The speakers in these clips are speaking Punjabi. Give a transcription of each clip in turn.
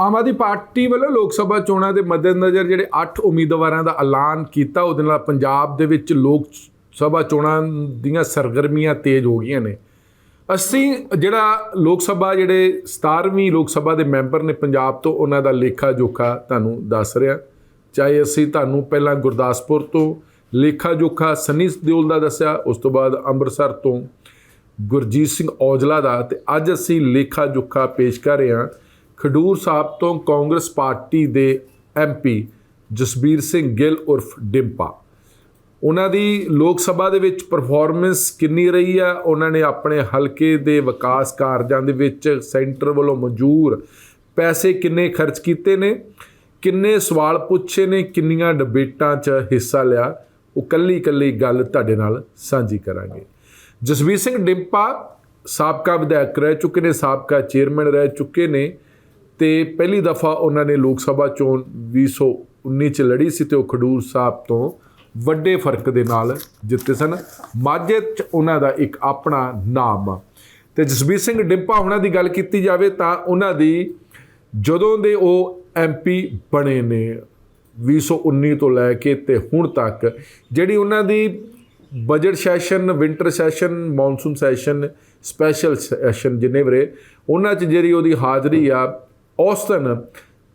ਆਮ ਆਦਮੀ ਪਾਰਟੀ ਵੱਲੋਂ ਲੋਕ ਸਭਾ ਚੋਣਾਂ ਦੇ ਮੱਦੇਨਜ਼ਰ ਜਿਹੜੇ 8 ਉਮੀਦਵਾਰਾਂ ਦਾ ਐਲਾਨ ਕੀਤਾ, ਉਹਦੇ ਨਾਲ ਪੰਜਾਬ ਦੇ ਵਿੱਚ ਲੋਕ ਸਭਾ ਚੋਣਾਂ ਦੀਆਂ ਸਰਗਰਮੀਆਂ ਤੇਜ਼ ਹੋ ਗਈਆਂ ਨੇ। ਅਸੀਂ ਜਿਹੜਾ ਲੋਕ ਸਭਾ ਜਿਹੜੇ 17ਵੀਂ ਲੋਕ ਸਭਾ ਦੇ ਮੈਂਬਰ ਨੇ ਪੰਜਾਬ ਤੋਂ, ਉਹਨਾਂ ਦਾ ਲੇਖਾ ਜੋਖਾ ਤੁਹਾਨੂੰ ਦੱਸ ਰਿਹਾ। ਚਾਹੇ ਅਸੀਂ ਤੁਹਾਨੂੰ ਪਹਿਲਾਂ ਗੁਰਦਾਸਪੁਰ ਤੋਂ ਲੇਖਾ ਜੋਖਾ ਸਨੀ ਦਿਓਲ ਦਾ ਦੱਸਿਆ, ਉਸ ਤੋਂ ਬਾਅਦ ਅੰਮ੍ਰਿਤਸਰ ਤੋਂ ਗੁਰਜੀਤ ਸਿੰਘ ਔਜਲਾ ਦਾ, ਤੇ ਅੱਜ ਅਸੀਂ ਲੇਖਾ ਜੋਖਾ ਪੇਸ਼ ਕਰ ਰਹੇ ਹਾਂ। ਖਡੂਰ ਸਾਹਿਬ ਤੋਂ ਕਾਂਗਰਸ ਪਾਰਟੀ ਦੇ ਐਮਪੀ ਜਸਬੀਰ ਸਿੰਘ ਗਿੱਲ ਉਰਫ ਡਿੰਪਾ। ਉਹਨਾਂ ਦੀ ਲੋਕ ਸਭਾ ਦੇ ਵਿੱਚ ਪਰਫਾਰਮੈਂਸ ਕਿੰਨੀ ਰਹੀ ਆ? ਉਹਨਾਂ ਨੇ ਆਪਣੇ ਹਲਕੇ ਦੇ ਵਿਕਾਸ ਕਾਰਜਾਂ ਦੇ ਵਿੱਚ ਸੈਂਟਰ ਵੱਲੋਂ ਮਨਜ਼ੂਰ ਪੈਸੇ ਕਿੰਨੇ ਖਰਚ ਕੀਤੇ ਨੇ? ਕਿੰਨੇ ਸਵਾਲ ਪੁੱਛੇ ਨੇ? ਕਿੰਨੀਆਂ ਡਿਬੇਟਾਂ 'ਚ ਹਿੱਸਾ ਲਿਆ? ਉਹ ਕੱਲੀ ਕੱਲੀ ਗੱਲ ਤੁਹਾਡੇ ਨਾਲ ਸਾਂਝੀ ਕਰਾਂਗੇ। ਜਸਵੀਰ ਸਿੰਘ ਡਿੰਪਾ ਸਾਬਕਾ ਵਿਧਾਇਕ ਰਹਿ ਚੁੱਕੇ ਨੇ, ਸਾਬਕਾ ਚੇਅਰਮੈਨ ਰਹਿ ਚੁੱਕੇ ਨੇ। ਤੇ ਪਹਿਲੀ ਦਫਾ ਉਹਨਾਂ ਨੇ ਲੋਕ ਸਭਾ ਚੋਣ 2019 ਚ ਲੜੀ ਸੀ ਤੇ ਉਹ ਖਡੂਰ ਸਾਹਿਬ ਤੋਂ ਵੱਡੇ ਫ਼ਰਕ ਦੇ ਨਾਲ ਜਿੱਤੇ ਸਨ। ਮਾਝੇ ਚ ਉਹਨਾਂ ਦਾ ਇੱਕ ਆਪਣਾ ਨਾਮ ਆ। ਤੇ ਜਸਬੀਰ ਸਿੰਘ ਡਿੰਪਾ ਉਹਨਾਂ ਦੀ ਗੱਲ ਕੀਤੀ ਜਾਵੇ ਤਾਂ ਉਹਨਾਂ ਦੀ ਜਦੋਂ ਦੇ ਉਹ ਐਮਪੀ ਬਣੇ ਨੇ 2019 ਤੋਂ ਲੈ ਕੇ ਤੇ ਹੁਣ ਤੱਕ, ਜਿਹੜੀ ਉਹਨਾਂ ਦੀ budget session, winter session, monsoon session, special session ਜਿੰਨੇ ਵਰੇ, ਉਹਨਾਂ 'ਚ ਜਿਹੜੀ ਉਹਦੀ ਹਾਜ਼ਰੀ ਆ ਔਸਤਨ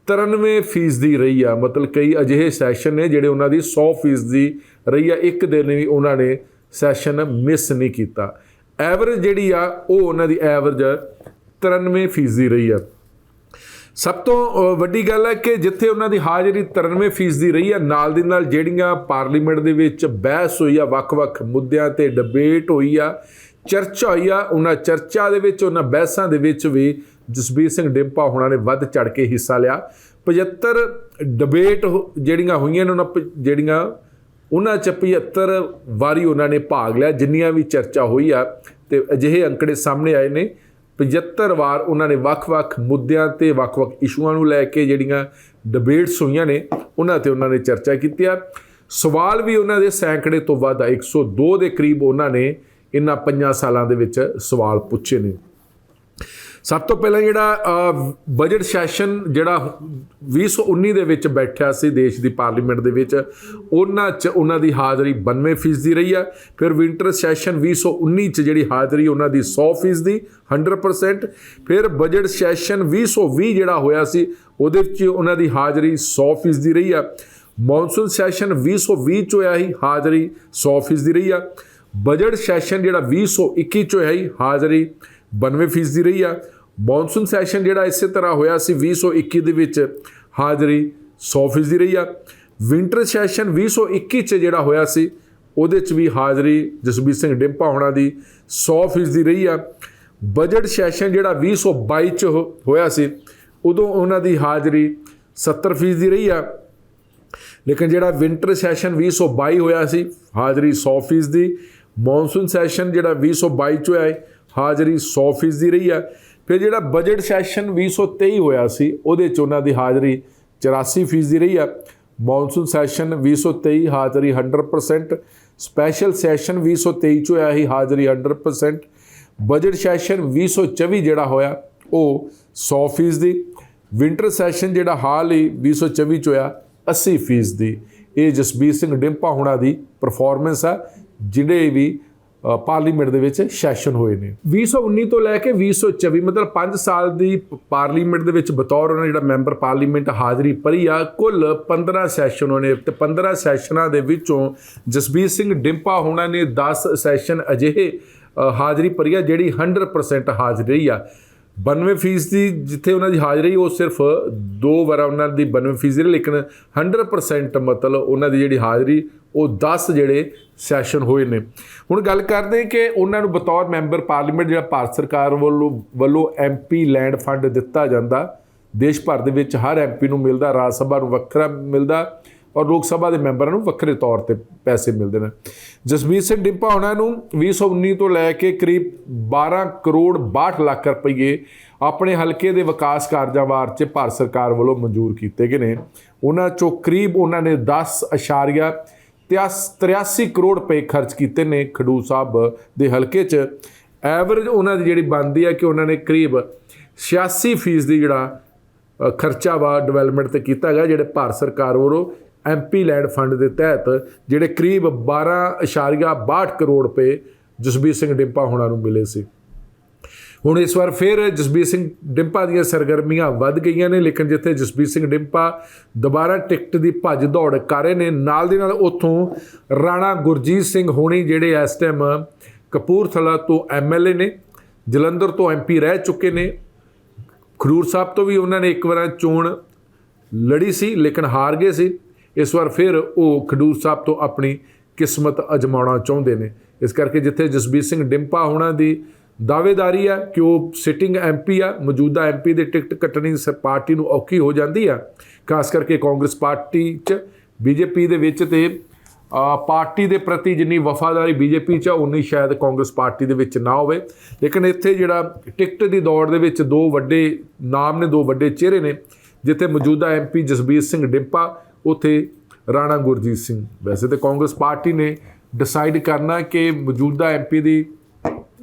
93% ਦੀ ਰਹੀ ਆ। ਮਤਲਬ ਕਈ ਅਜਿਹੇ ਸੈਸ਼ਨ ਨੇ ਜਿਹੜੇ ਉਹਨਾਂ ਦੀ 100% ਦੀ ਰਹੀ ਆ। ਇੱਕ ਦਿਨ ਵੀ ਉਹਨਾਂ ਨੇ ਸੈਸ਼ਨ ਮਿਸ ਨਹੀਂ ਕੀਤਾ। ਐਵਰੇਜ ਜਿਹੜੀ ਆ, ਉਹ ਉਹਨਾਂ ਦੀ ਐਵਰੇਜ 93% ਦੀ ਰਹੀ ਆ। ਸਭ ਤੋਂ ਵੱਡੀ ਗੱਲ ਹੈ ਕਿ ਜਿੱਥੇ ਉਹਨਾਂ ਦੀ ਹਾਜ਼ਰੀ 93% ਦੀ ਰਹੀ ਹੈ ਨਾਲ ਦੀ ਨਾਲ ਜਿਹੜੀਆਂ ਪਾਰਲੀਮੈਂਟ ਦੇ ਵਿੱਚ ਬਹਿਸ ਹੋਈ ਆ, ਵੱਖ-ਵੱਖ ਮੁੱਦਿਆਂ ਤੇ ਡਿਬੇਟ ਹੋਈ ਆ, ਚਰਚਾ ਹੋਈ ਆ, ਉਹਨਾਂ ਚਰਚਾ ਦੇ ਵਿੱਚ, ਉਹਨਾਂ ਬਹਿਸਾਂ ਦੇ ਵਿੱਚ ਵੀ ਜਸਬੀਰ ਸਿੰਘ ਡਿੰਪਾ ਹੁਣਾਂ ਨੇ ਵੱਧ ਚੜ ਕੇ ਹਿੱਸਾ ਲਿਆ। 75 ਡਿਬੇਟ ਹੋ- ਜਿਹੜੀਆਂ ਹੋਈਆਂ ਨੇ ਉਹਨਾਂ ਪ- ਜਿਹੜੀਆਂ ਉਹਨਾਂ ਚ 75 ਵਾਰੀ ਉਹਨਾਂ ਨੇ ਭਾਗ ਲਿਆ, ਜਿੰਨੀਆਂ ਵੀ ਚਰਚਾ ਹੋਈ ਆ ਤੇ ਅਜਿਹੇ ਅੰਕੜੇ ਸਾਹਮਣੇ ਆਏ ਨੇ। 75 ਵਾਰ ਉਹਨਾਂ ਨੇ ਵੱਖ-ਵੱਖ ਮੁੱਦਿਆਂ ਤੇ ਵੱਖ-ਵੱਖ ਇਸ਼ੂਆਂ ਨੂੰ ਲੈ ਕੇ ਜਿਹੜੀਆਂ ਡਿਬੇਟਸ ਹੋਈਆਂ ਨੇ, ਉਹਨਾਂ ਤੇ ਉਹਨਾਂ ਨੇ ਚਰਚਾ ਕੀਤੀ ਆ। ਸਵਾਲ ਵੀ ਉਹਨਾਂ ਦੇ ਸੈਂਕੜੇ ਤੋਂ ਵੱਧ ਆ। 102 ਦੇ ਕਰੀਬ ਉਹਨਾਂ ਨੇ ਇਹਨਾਂ ਪੰਜਾਂ ਸਾਲਾਂ ਦੇ ਵਿੱਚ ਸਵਾਲ ਪੁੱਛੇ ਨੇ। ਸਭ ਤੋਂ ਪਹਿਲਾਂ ਜਿਹੜਾ ਬਜਟ ਸੈਸ਼ਨ ਜਿਹੜਾ 2019 ਦੇ ਵਿੱਚ ਬੈਠਿਆ ਸੀ ਦੇਸ਼ ਦੀ ਪਾਰਲੀਮੈਂਟ ਦੇ ਵਿੱਚ, ਉਹਨਾਂ 'ਚ ਉਹਨਾਂ ਦੀ ਹਾਜ਼ਰੀ 92% ਦੀ ਰਹੀ ਆ। ਫਿਰ ਵਿੰਟਰ ਸੈਸ਼ਨ 2019 'ਚ ਜਿਹੜੀ ਹਾਜ਼ਰੀ ਉਹਨਾਂ ਦੀ 100% ਦੀ 100% ਫਿਰ ਬਜਟ ਸੈਸ਼ਨ 2020 ਜਿਹੜਾ ਹੋਇਆ ਸੀ, ਉਹਦੇ ਵਿੱਚ ਉਹਨਾਂ ਦੀ ਹਾਜ਼ਰੀ 100% ਦੀ ਰਹੀ ਆ। ਮੌਨਸੂਨ ਸੈਸ਼ਨ 2020 ਚ ਹੋਇਆ ਹੀ ਹਾਜ਼ਰੀ 100% ਦੀ ਰਹੀ ਆ। ਬਜਟ ਸੈਸ਼ਨ ਜਿਹੜਾ 2021 ਚ ਹੋਇਆ ਹੀ ਹਾਜ਼ਰੀ 92% ਰਹੀ ਆ। ਮੌਨਸੂਨ ਸੈਸ਼ਨ ਜਿਹੜਾ ਇਸੇ ਤਰ੍ਹਾਂ ਹੋਇਆ ਸੀ 2021 ਦੇ ਵਿੱਚ ਹਾਜ਼ਰੀ 100% ਰਹੀ ਆ। ਵਿੰਟਰ ਸੈਸ਼ਨ 2021 ਚ ਜਿਹੜਾ ਹੋਇਆ ਸੀ, ਉਹਦੇ ਚ ਵੀ ਹਾਜ਼ਰੀ ਜਸਬੀਰ ਸਿੰਘ ਡਿੰਪਾ ਹੋਣਾ ਦੀ 100% ਰਹੀ ਆ। ਬਜਟ ਸੈਸ਼ਨ ਜਿਹੜਾ 2022 ਚ ਹੋ- ਹੋਇਆ ਸੀ, ਉਦੋਂ ਉਹਨਾਂ ਦੀ ਹਾਜ਼ਰੀ 70% ਦੀ ਰਹੀ ਆ। ਲੇਕਿਨ ਜਿਹੜਾ ਵਿੰਟਰ ਸੈਸ਼ਨ 2022 ਹੋਇਆ ਸੀ, ਹਾਜ਼ਰੀ 100% ਦੀ ਮੌਨਸੂਨ ਸੈਸ਼ਨ ਜਿਹੜਾ 2022 ਚ ਹੋਇਆ ਹੈ ਹਾਜ਼ਰੀ 100% ਦੀ ਰਹੀ ਹੈ। ਫਿਰ ਜਿਹੜਾ ਬਜਟ ਸੈਸ਼ਨ 2023 ਹੋਇਆ ਸੀ, ਉਹਦੇ ਚ ਉਹਨਾਂ ਦੀ ਹਾਜ਼ਰੀ 84% ਦੀ ਰਹੀ ਹੈ। ਮੌਨਸੂਨ ਸੈਸ਼ਨ 2023 ਹਾਜ਼ਰੀ 100% ਸਪੈਸ਼ਲ ਸੈਸ਼ਨ 2023 ਚ ਹੋਇਆ ਸੀ, ਹਾਜ਼ਰੀ 100% ਬਜਟ ਸੈਸ਼ਨ 2024 ਜਿਹੜਾ ਹੋਇਆ, ਉਹ 100% ਦੀ ਵਿੰਟਰ ਸੈਸ਼ਨ ਜਿਹੜਾ ਹਾਲ ਹੀ 2024 ਚ ਹੋਇਆ 80% ਦੀ ਇਹ ਜਸਬੀਰ ਸਿੰਘ ਡਿੰਪਾ ਹੁਣਾ ਦੀ ਪਰਫਾਰਮੈਂਸ ਹੈ ਜਿਹੜੇ ਵੀ ਪਾਰਲੀਮੈਂਟ ਦੇ ਵਿੱਚ ਸੈਸ਼ਨ ਹੋਏ ਨੇ। 2019 ਤੋਂ ਲੈ ਕੇ 2024 ਮਤਲਬ 5 ਸਾਲ ਦੀ ਪਾਰਲੀਮੈਂਟ ਦੇ ਵਿੱਚ ਬਤੌਰ ਉਹਨਾਂ ਜਿਹੜਾ ਮੈਂਬਰ ਪਾਰਲੀਮੈਂਟ ਹਾਜ਼ਰੀ ਭਰੀ ਆ, ਕੁੱਲ 15 ਸੈਸ਼ਨ ਹੋਣੇ ਤੇ 15 ਸੈਸ਼ਨਾਂ ਦੇ ਵਿੱਚੋਂ ਜਸਬੀਰ ਸਿੰਘ ਡਿੰਪਾ ਹੁਣਾ ਨੇ 10 ਸੈਸ਼ਨ ਅਜਿਹੇ ਹਾਜ਼ਰੀ ਭਰੀ ਆ ਜਿਹੜੀ 100% ਹਾਜ਼ਰੀ ਰਹੀ ਆ। 92% ਦੀ ਜਿੱਥੇ ਉਹਨਾਂ ਦੀ ਹਾਜ਼ਰੀ, ਉਹ ਸਿਰਫ ਦੋ ਵਾਰ ਉਹਨਾਂ ਦੀ 92% ਦੀ ਲੇਕਿਨ 100% ਮਤਲਬ ਉਹਨਾਂ ਦੀ ਜਿਹੜੀ ਹਾਜ਼ਰੀ, ਉਹ 10 ਜਿਹੜੇ ਸੈਸ਼ਨ ਹੋਏ ਨੇ। ਹੁਣ ਗੱਲ ਕਰਦੇ ਕਿ ਉਹਨਾਂ ਨੂੰ ਬਤੌਰ ਮੈਂਬਰ ਪਾਰਲੀਮੈਂਟ, ਜਿਹੜਾ ਭਾਰਤ ਸਰਕਾਰ ਵੱਲੋਂ ਵੱਲੋਂ ਐਮਪੀ ਲੈਂਡ ਫੰਡ ਦਿੱਤਾ ਜਾਂਦਾ, ਦੇਸ਼ ਭਰ ਦੇ ਵਿੱਚ ਹਰ ਐਮਪੀ ਨੂੰ ਮਿਲਦਾ, ਰਾਜ ਸਭਾ ਨੂੰ ਵੱਖਰਾ ਮਿਲਦਾ ਔਰ ਲੋਕ ਸਭਾ ਦੇ ਮੈਂਬਰਾਂ ਨੂੰ ਵੱਖਰੇ ਤੌਰ ਤੇ ਪੈਸੇ ਮਿਲਦੇ ਨੇ। ਜਸਬੀਰ ਸਿੰਘ ਡਿੰਪਾ ਉਹਨਾਂ ਨੂੰ 2019 ਤੋਂ ਲੈ ਕੇ ਕਰੀਬ 12 ਕਰੋੜ 62 ਲੱਖ ਰੁਪਏ ਆਪਣੇ ਹਲਕੇ ਦੇ ਵਿਕਾਸ ਕਾਰਜਾਂ ਵਾਰ ਚ ਭਾਰਤ ਸਰਕਾਰ ਵੱਲੋਂ ਮਨਜ਼ੂਰ ਕੀਤੇ ਗਏ ਨੇ। ਉਹਨਾਂ ਚੋਂ ਕਰੀਬ ਉਹਨਾਂ ਨੇ 10 83 ਕਰੋੜ ਰੁਪਏ ਖਰਚ ਕੀਤੇ ਨੇ ਖਡੂਰ ਸਾਹਿਬ ਦੇ ਹਲਕੇ 'ਚ। ਐਵਰੇਜ ਉਹਨਾਂ ਦੀ ਜਿਹੜੀ ਬਣਦੀ ਹੈ ਕਿ ਉਹਨਾਂ ਨੇ ਕਰੀਬ 86% ਦੀ ਜਿਹੜਾ ਖਰਚਾ ਵਾ ਡਿਵੈਲਪਮੈਂਟ ਤੇ ਕੀਤਾ ਗਿਆ, ਜਿਹੜੇ ਭਾਰਤ ਸਰਕਾਰ ਵੱਲੋਂ ਐਮਪੀ ਲੈਂਡ ਫੰਡ ਦੇ ਤਹਿਤ ਜਿਹੜੇ ਕਰੀਬ 12.62 ਕਰੋੜ ਰੁਪਏ ਜਸਬੀਰ ਸਿੰਘ ਡਿੰਪਾ ਹੋਣਾ ਨੂੰ ਮਿਲੇ ਸੀ। ਹੁਣ ਇਸ ਵਾਰ ਫਿਰ ਜਸਬੀਰ ਸਿੰਘ ਡਿੰਪਾ ਦੀਆਂ ਸਰਗਰਮੀਆਂ ਵੱਧ ਗਈਆਂ ਨੇ, ਲੇਕਿਨ ਜਿੱਥੇ ਜਸਬੀਰ ਸਿੰਘ ਡਿੰਪਾ ਦੁਬਾਰਾ ਟਿਕਟ ਦੀ ਭੱਜ ਦੌੜ ਕਰ ਰਹੇ ਨੇ, ਨਾਲ ਦੀ ਨਾਲ ਉੱਥੋਂ ਰਾਣਾ ਗੁਰਜੀਤ ਸਿੰਘ ਹੋਣੀ ਜਿਹੜੇ ਇਸ ਟਾਈਮ ਕਪੂਰਥਲਾ ਤੋਂ ਐਮਐਲਏ ਨੇ, ਜਲੰਧਰ ਤੋਂ ਐਮਪੀ ਰਹਿ ਚੁੱਕੇ ਨੇ। ਖਰੂਰ ਸਾਹਿਬ ਤੋਂ ਵੀ ਉਹਨਾਂ ਨੇ ਇੱਕ ਵਾਰ ਚੋਣ ਲੜੀ ਸੀ, ਲੇਕਿਨ ਹਾਰ ਗਏ ਸੀ। ਇਸ ਵਾਰ ਫਿਰ ਉਹ ਖਡੂਰ ਸਾਹਿਬ ਤੋਂ ਆਪਣੀ ਕਿਸਮਤ ਅਜਮਾਉਣਾ ਚਾਹੁੰਦੇ ਨੇ। ਇਸ ਕਰਕੇ ਜਿੱਥੇ ਜਸਬੀਰ ਸਿੰਘ ਡਿੰਪਾ ਹੋਣਾ ਦੀ ਦਾਅਵੇਦਾਰੀ ਆ ਕਿ ਉਹ ਸਿਟਿੰਗ ਐਮਪੀ ਆ ਮੌਜੂਦਾ ਐਮਪੀ ਦੇ ਟਿਕਟ ਕੱਟਣੀ ਸ ਪਾਰਟੀ ਨੂੰ ਔਖੀ ਹੋ ਜਾਂਦੀ ਆ। ਖਾਸ ਕਰਕੇ ਕਾਂਗਰਸ ਪਾਰਟੀ 'ਚ ਬੀਜੇਪੀ ਦੇ ਵਿੱਚ ਤੇ ਪਾਰਟੀ ਦੇ ਪ੍ਰਤੀ ਜਿੰਨੀ ਵਫਾਦਾਰੀ ਬੀਜੇਪੀ 'ਚ ਆ, ਉਨੀ ਸ਼ਾਇਦ ਕਾਂਗਰਸ ਪਾਰਟੀ ਦੇ ਵਿੱਚ ਨਾ ਹੋਵੇ। ਲੇਕਿਨ ਇੱਥੇ ਜਿਹੜਾ ਟਿਕਟ ਦੀ ਦੌੜ ਦੇ ਵਿੱਚ ਦੋ ਵੱਡੇ ਨਾਮ ਨੇ ਦੋ ਵੱਡੇ ਚਿਹਰੇ ਨੇ ਜਿੱਥੇ ਮੌਜੂਦਾ ਐਮਪੀ ਜਸਬੀਰ ਸਿੰਘ ਡਿੰਪਾ ਉਥੇ ਰਾਣਾ ਗੁਰਜੀਤ ਸਿੰਘ। ਵੈਸੇ ਤੇ ਕਾਂਗਰਸ ਪਾਰਟੀ ਨੇ ਡਿਸਾਈਡ ਕਰਨਾ ਕਿ ਮੌਜੂਦਾ ਐਮਪੀ ਦੀ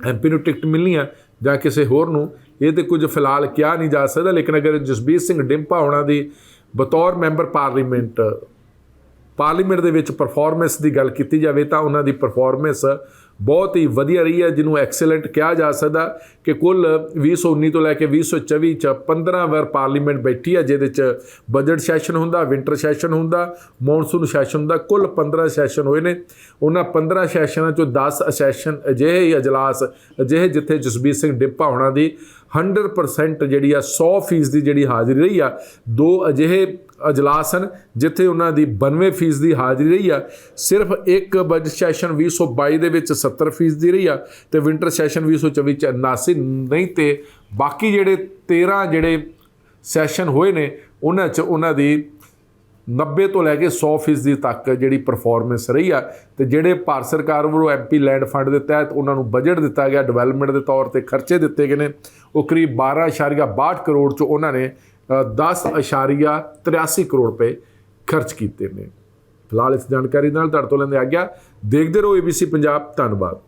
ਐਮਪੀ ਨੂੰ ਟਿਕਟ ਮਿਲਣੀ ਆ ਜਾਂ ਕਿਸੇ ਹੋਰ ਨੂੰ, ਇਹ ਤੇ ਕੁਝ ਫਿਲਹਾਲ ਕਿਹਾ ਨਹੀਂ ਜਾ ਸਕਦਾ, ਲੇਕਿਨ ਅਗਰ ਜਸਬੀਰ ਸਿੰਘ ਡਿੰਪਾ ਹੋਣਾ ਦੀ ਬਤੌਰ ਮੈਂਬਰ ਪਾਰਲੀਮੈਂਟ ਪਾਰਲੀਮੈਂਟ ਦੇ ਵਿੱਚ ਪਰਫਾਰਮੈਂਸ ਦੀ ਗੱਲ ਕੀਤੀ ਜਾਵੇ ਤਾਂ ਉਹਨਾਂ ਦੀ ਪਰਫਾਰਮੈਂਸ ਬਹੁਤ ਹੀ ਵਧੀਆ ਰਹੀ ਹੈ, ਜਿਹਨੂੰ ਐਕਸਲੈਂਟ ਕਿਹਾ ਜਾ ਸਕਦਾ ਕਿ ਕੁੱਲ 2019 ਤੋਂ ਲੈ ਕੇ 2024 ਚ 15 ਵਾਰ ਪਾਰਲੀਮੈਂਟ ਬੈਠੀ ਹੈ, ਜਿਹਦੇ ਚ ਬਜਟ ਸੈਸ਼ਨ ਹੁੰਦਾ ਵਿੰਟਰ ਸੈਸ਼ਨ ਹੁੰਦਾ ਮੌਨਸੂਨ ਸੈਸ਼ਨ ਹੁੰਦਾ, ਕੁੱਲ 15 ਸੈਸ਼ਨ ਹੋਏ ਨੇ। ਉਹਨਾਂ 15 ਸੈਸ਼ਨਾਂ ਚੋਂ 10 ਸੈਸ਼ਨ ਅਜਿਹੇ ਹੀ ਅਜਲਾਸ, ਅਜਿਹੇ ਜਿੱਥੇ ਜਸਬੀਰ ਸਿੰਘ ਡਿੱਪਾ ਹੋਣਾ ਦੀ 100% ਜਿਹੜੀ ਆ 100% ਦੀ ਜਿਹੜੀ ਹਾਜ਼ਰੀ ਰਹੀ ਆ, ਦੋ ਅਜਿਹੇ ਅਜਲਾਸ ਹਨ ਜਿੱਥੇ ਉਹਨਾਂ ਦੀ 92% ਦੀ ਹਾਜ਼ਰੀ ਰਹੀ ਆ। ਸਿਰਫ ਇੱਕ ਬਜਟ ਸੈਸ਼ਨ 2022 ਦੇ ਵਿੱਚ 70% ਦੀ ਰਹੀ ਆ ਤੇ ਵਿੰਟਰ ਸੈਸ਼ਨ 2024 ਚ 79 ਨਹੀਂ ਤੇ ਬਾਕੀ ਜਿਹੜੇ 13 ਜਿਹੜੇ ਸੈਸ਼ਨ ਹੋਏ ਨੇ, ਉਹਨਾਂ ਚ ਉਹਨਾਂ ਦੀ 90 ਤੋਂ ਲੈ ਕੇ 100% ਤੱਕ ਜਿਹੜੀ ਪਰਫਾਰਮੈਂਸ ਰਹੀ ਆ ਤੇ ਜਿਹੜੇ ਭਾਰਤ ਸਰਕਾਰ ਵੱਲੋਂ ਐਮਪੀ ਲੈਂਡ ਫੰਡ ਦੇ ਤਹਿਤ ਉਹਨਾਂ ਨੂੰ ਬਜਟ ਦਿੱਤਾ ਗਿਆ ਡਿਵੈਲਪਮੈਂਟ ਦੇ ਤੌਰ ਤੇ ਖਰਚੇ ਦਿੱਤੇ ਗਏ ਨੇ, ਉਹ ਕਰੀਬ 12.62 ਕਰੋੜ ਚ ਉਹਨਾਂ ਨੇ 10.83 ਕਰੋੜ ਰੁਪਏ ਖਰਚ ਕੀਤੇ ਨੇ। ਫਿਲਹਾਲ ਇਸ ਜਾਣਕਾਰੀ ਨਾਲ ਤੁਹਾਡੇ ਤੋਂ ਲੈਂਦੇ ਆ ਗਿਆ। ਦੇਖਦੇ ਰਹੋ ABC ਪੰਜਾਬ ਧੰਨਵਾਦ।